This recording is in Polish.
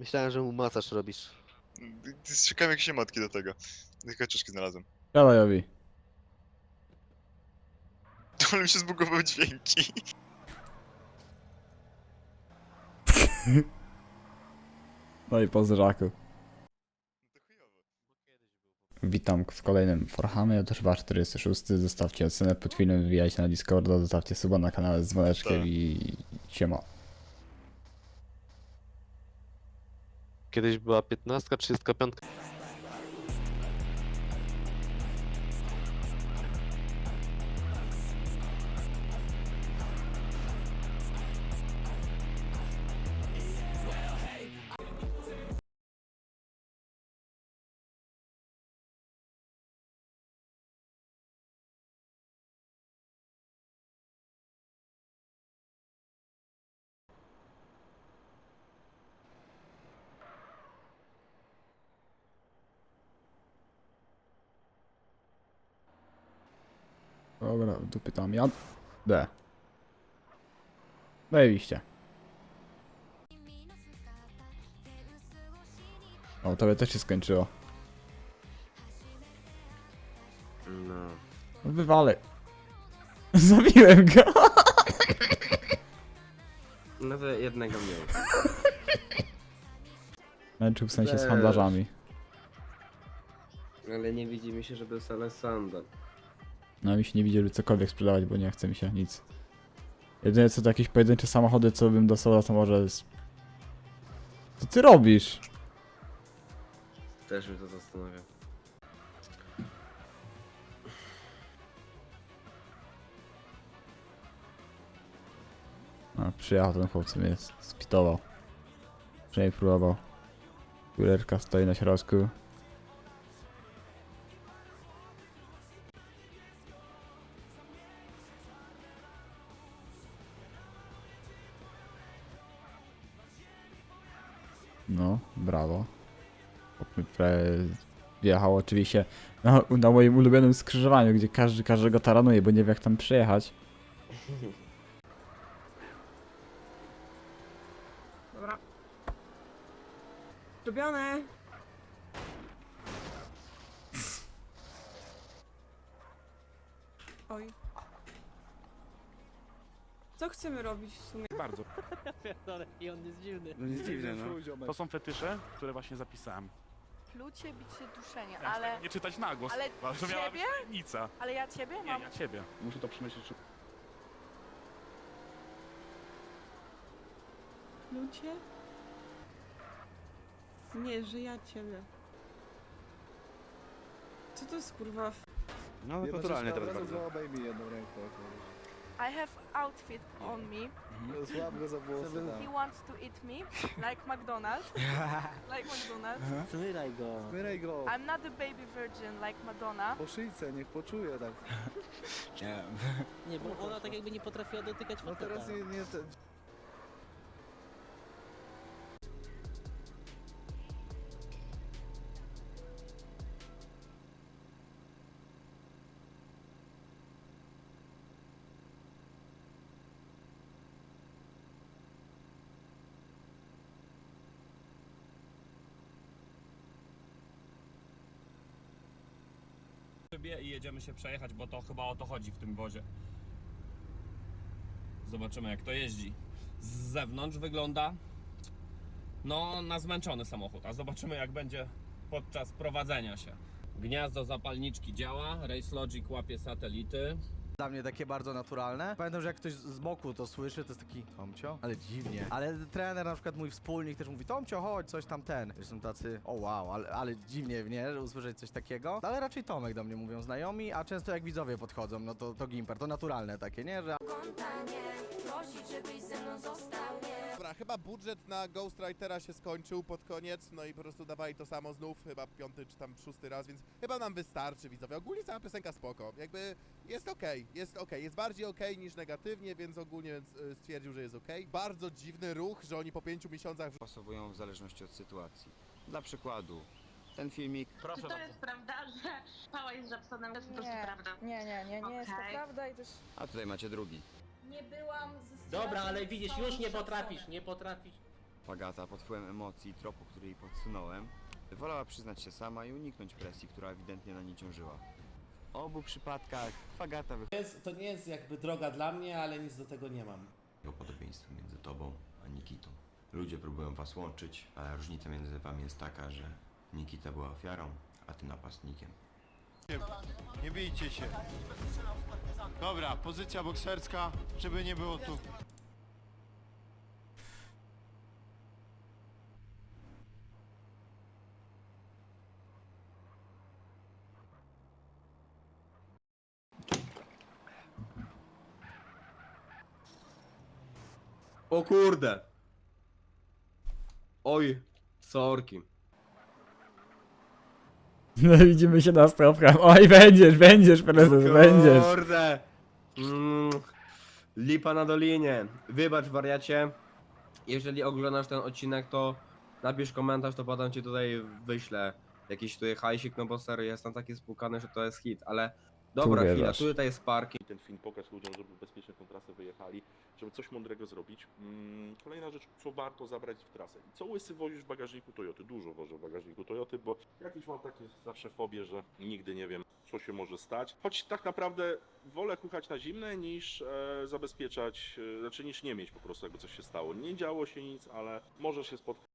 Myślałem, że mu masaż robisz. Szukałem jakieś emotki do tego. Tylko czaszki znalazłem. Galajowi. Ale mi się zbugowały dźwięki. No i pozdraku. To chujowo. Witam w kolejnym Forhamie, to chyba 46. Zostawcie ocenę pod filmem, wbijajcie na Discorda, zostawcie suba na kanale z dzwoneczkiem Tak. i siema. Kiedyś była 15, 35. Dobra, dupy tam ja. D. Zajebiście. O, tobie też się skończyło. No. Wywalę. Zabiłem go. No to jednego mniej. Męczył w sensie z handlarzami. Ale nie widzi mi się, żeby jest Alessandro. No mi się nie widzieli cokolwiek sprzedawać, bo nie chce mi się nic. Jedyne co to jakieś pojedyncze samochody, co bym dostał, to może. Co ty robisz? Też mnie to zastanawia. A, przyjechał ten chłopcy mnie spitował. Przynajmniej próbował. Kurerka stoi na środku. Brawo. Wjechał oczywiście na, na moim ulubionym skrzyżowaniu, gdzie każdy każdego taranuje, bo nie wie jak tam przejechać. Dobra. Robione. Oj. Co chcemy robić w sumie? Bardzo. Pierdolę, i on jest dziwny. No dziwne, no. To są fetysze, które właśnie zapisałem. Plucie, bicie, duszenie, Ja ale, chcę nie czytać na głos. ale bo to miała być ciebie? tajemnica. ale ja ciebie Nie, mam. ja ciebie. Muszę to przemyśleć. Ludzie? Nie, że ja ciebie. Co to jest kurwa? f- No naturalnie teraz bardzo. obejmij jedną ręką. I have outfit on me. Złap go za włosy. He wants to eat me, like McDonald's. like McDonald's. Zmyraj go. Zbieraj go. I'm not a baby virgin like Madonna. Po szyjce, niech poczuje tak. Nie. Nie, bo ona tak jakby nie potrafiła dotykać No faceta. teraz nie, nie szybie i jedziemy się przejechać, bo to chyba o to chodzi w tym wozie. Zobaczymy jak to jeździ. Z zewnątrz wygląda no na zmęczony samochód, a zobaczymy jak będzie podczas prowadzenia się. Gniazdo zapalniczki działa, Race Logic łapie satelity. Dla mnie takie bardzo naturalne. Pamiętam, że jak ktoś z boku to słyszy, to jest taki Tomcio, ale dziwnie. Ale trener, na przykład mój wspólnik też mówi Tomcio, chodź, coś tam ten. Już są tacy, o wow, ale, ale dziwnie, nie, że usłyszeć coś takiego. Ale raczej Tomek do mnie mówią znajomi, a często jak widzowie podchodzą, no to, to Gimper, to naturalne takie, nie, że Dobra, chyba budżet na Ghostwritera się skończył pod koniec, no i po prostu dawali to samo znów, chyba piąty czy tam szósty raz, więc chyba nam wystarczy widzowie. Ogólnie cała piosenka spoko, jakby jest okej, jest okej, jest bardziej okej niż negatywnie, więc ogólnie y, stwierdził, że jest okej. Bardzo dziwny ruch, że oni po pięciu miesiącach pasowują w zależności od sytuacji. Dla przykładu, ten filmik Proszę to bardzo. jest prawda, że Pała jest Japsonem? To jest po prostu prawda. Nie, nie, nie, nie jest to Okej. prawda i też a tutaj macie drugi. Nie byłam ze Dobra, ale widzisz, już nie potrafisz, nie potrafisz. Fagata pod wpływem emocji i tropu, który jej podsunąłem, wolała przyznać się sama i uniknąć presji, która ewidentnie na niej ciążyła. W obu przypadkach Fagata To nie jest jakby droga dla mnie, ale nic do tego nie mam. o podobieństwo między tobą a Nikitą. Ludzie próbują was łączyć, ale różnica między wami jest taka, że Nikita była ofiarą, a ty napastnikiem. Nie bijcie się. Dobra, pozycja bokserska, żeby nie było tu. O kurde! Oj, sorki. No widzimy się na stopkach. Oj, będziesz, będziesz, prezes, będziesz. Kurde! Mm, lipa na dolinie. Wybacz wariacie. Jeżeli oglądasz ten odcinek, to napisz komentarz, to potem ci tutaj wyślę jakiś tutaj hajsik, no bo serio jestem taki spłukany, że to jest hit, ale dobra chwila, wierzasz. tu tutaj jest parking. Ten film pokaż ludziom, żeby bezpiecznie tą trasę wyjechali, żeby coś mądrego zrobić. Mm, Kolejna rzecz, co warto zabrać w trasę. I co łysy wozisz w bagażniku Toyoty? Dużo wożę w bagażniku Toyoty, bo jakieś mam takie zawsze fobię, że nigdy nie wiem, co się może stać. Choć tak naprawdę wolę kuchać na zimne niż e, zabezpieczać, e, znaczy niż nie mieć po prostu, jakby coś się stało. Nie działo się nic, ale może się spotkać